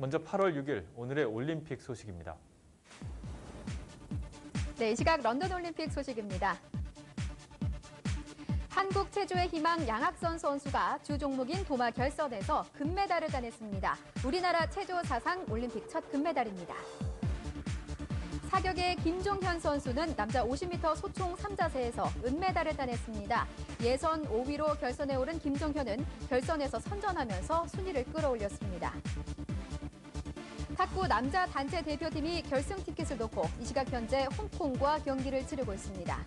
먼저 8월 6일 오늘의 올림픽 소식입니다. 네, 이 시각 런던 올림픽 소식입니다. 한국 체조의 희망 양학선 선수가 주 종목인 도마 결선에서 금메달을 따냈습니다. 우리나라 체조 사상 올림픽 첫 금메달입니다. 사격의 김종현 선수는 남자 50m 소총 3자세에서 은메달을 따냈습니다. 예선 5위로 결선에 오른 김종현은 결선에서 선전하면서 순위를 끌어올렸습니다. 탁구 남자 단체 대표팀이 결승 티켓을 놓고 이 시각 현재 홍콩과 경기를 치르고 있습니다.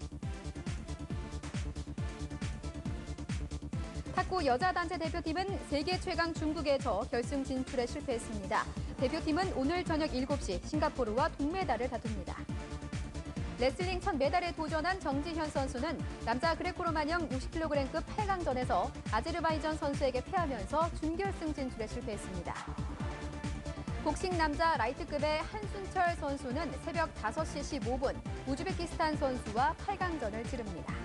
탁구 여자 단체 대표팀은 세계 최강 중국에 져 결승 진출에 실패했습니다. 대표팀은 오늘 저녁 7시 싱가포르와 동메달을 다툽니다. 레슬링 첫 메달에 도전한 정지현 선수는 남자 그레코로마냥 60kg급 8강전에서 아제르바이전 선수에게 패하면서 준결승 진출에 실패했습니다. 복싱 남자 라이트급의 한순철 선수는 새벽 5시 15분 우즈베키스탄 선수와 8강전을 치릅니다.